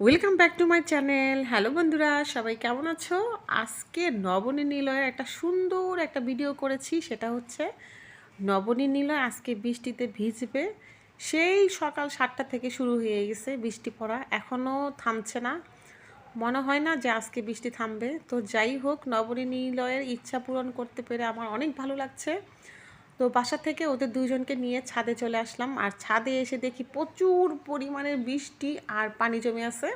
Welcome back to my channel hello বন্ধুরা, সবাই কেমন আছো? আজকে নবনী নিলয়ের একটা সুন্দর একটা ভিডিও করেছি, সেটা হচ্ছে নবনী নিলয় আজকে বৃষ্টিতে ভিজবে। সেই সকাল সাতটা থেকে শুরু হয়ে গেছে বৃষ্টি পড়া এখনও থামছে না। মনে হয় না যে আজকে বৃষ্টি থামবে। তো যাই হোক, নবনী নিলয়ের ইচ্ছা পূরণ করতে পেরে আমার অনেক ভালো লাগছে। তো বাসা থেকে ওদের দুইজনকে নিয়ে ছাদে চলে আসলাম। আর ছাদে এসে দেখি প্রচুর পরিমাণের বৃষ্টি আর পানি জমে আছে।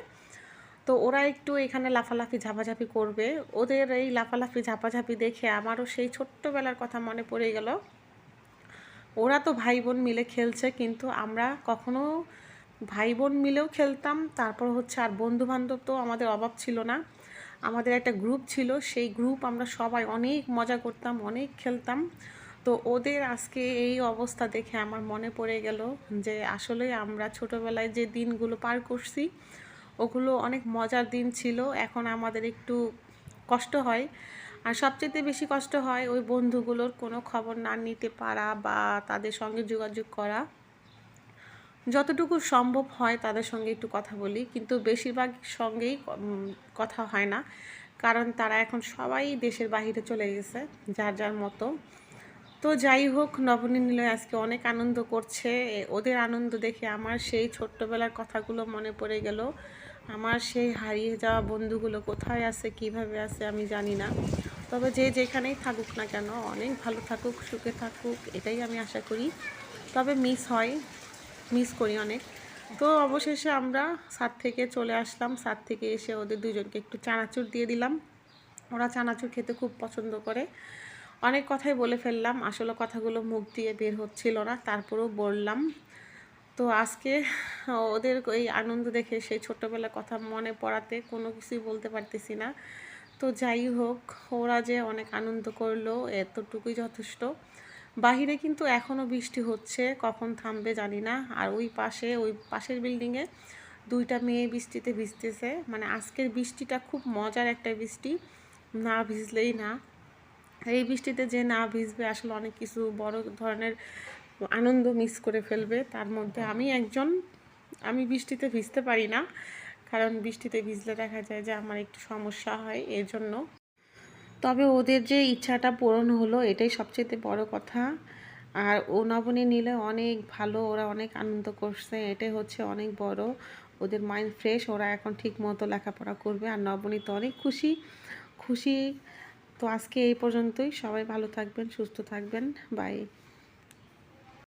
তো ওরা একটু এখানে লাফালাফি, ঝাপাঝাপি করবে। ওদের এই লাফালাফি, ঝাপাঝাপি দেখে আমারও সেই ছোট্টবেলার কথা মনে পড়ে গেল। ওরা তো ভাই বোন মিলে খেলছে, কিন্তু আমরা কখনো ভাই বোন মিলেও খেলতাম। তারপর হচ্ছে আর বন্ধু বান্ধব তো আমাদের অভাব ছিল না। আমাদের একটা গ্রুপ ছিল, সেই গ্রুপ আমরা সবাই অনেক মজা করতাম, অনেক খেলতাম। তো ওদের আজকে এই অবস্থা দেখে আমার মনে পড়ে গেল যে আসলে আমরা ছোটোবেলায় যে দিনগুলো পার করছি, ওগুলো অনেক মজার দিন ছিল। এখন আমাদের একটু কষ্ট হয়। আর সবচেয়ে বেশি কষ্ট হয় ওই বন্ধুগুলোর কোনো খবর না নিতে পারা বা তাদের সঙ্গে যোগাযোগ করা। যতটুকু সম্ভব হয় তাদের সঙ্গে একটু কথা বলি, কিন্তু বেশিরভাগ সঙ্গেই কথা হয় না। কারণ তারা এখন সবাই দেশের বাহিরে চলে গেছে, যার যার মতো। তো যাই হোক নবনী নিলয় আজকে অনেক আনন্দ করছে। ওদের আনন্দ দেখে আমার সেই ছোট্টবেলার কথাগুলো মনে পড়ে গেল। আমার সেই হারিয়ে যাওয়া বন্ধুগুলো কোথায় আছে, কীভাবে আছে, আমি জানি না। তবে যে যেখানেই থাকুক না কেন, অনেক ভালো থাকুক, সুখে থাকুক, এটাই আমি আশা করি। তবে মিস হয় মিস করি অনেক। তো অবশেষে আমরা সাত থেকে চলে আসলাম। সাত থেকে এসে ওদের দুজনকে একটু চানাচুর দিয়ে দিলাম। ওরা চানাচুর খেতে খুব পছন্দ করে। অনেক কথাই বলে ফেললাম, আসলে কথাগুলো মুখ দিয়ে বের হচ্ছিল না, তারপরেও বললাম। তো আজকে ওদের এই আনন্দ দেখে সেই ছোটোবেলার কথা মনে পড়াতে কোনো কিছুই বলতে পারতেছি না। তো যাই হোক, ওরা যে অনেক আনন্দ করল, এতটুকুই যথেষ্ট। বাহিরে কিন্তু এখনও বৃষ্টি হচ্ছে, কখন থামবে জানি না। আর ওই পাশে, ওই পাশের বিল্ডিংয়ে দুইটা মেয়ে বৃষ্টিতে ভিজতেছে। মানে আজকের বৃষ্টিটা খুব মজার একটা বৃষ্টি, না ভিজলেই না। এই বৃষ্টিতে যে না ভিজবে আসলে অনেক কিছু বড় ধরনের আনন্দ মিস করে ফেলবে। তার মধ্যে আমি একজন, আমি বৃষ্টিতে ভিজতে পারি না, কারণ বৃষ্টিতে ভিজলে দেখা যায় যে আমার একটু সমস্যা হয় এর জন্য তবে ওদের যে ইচ্ছাটা পূরণ হলো এটাই সবচেয়ে বড় কথা। আর ও নবনী নিলে অনেক ভালো, ওরা অনেক আনন্দ করছে, এটাই হচ্ছে অনেক বড়। ওদের মাইন্ড ফ্রেশ ওরা এখন ঠিক মতো লেখাপড়া করবে। আর নবনী তো অনেক খুশি খুশি তো আজকে এই পর্যন্তই। সবাই ভালো থাকবেন সুস্থ থাকবেন। বাই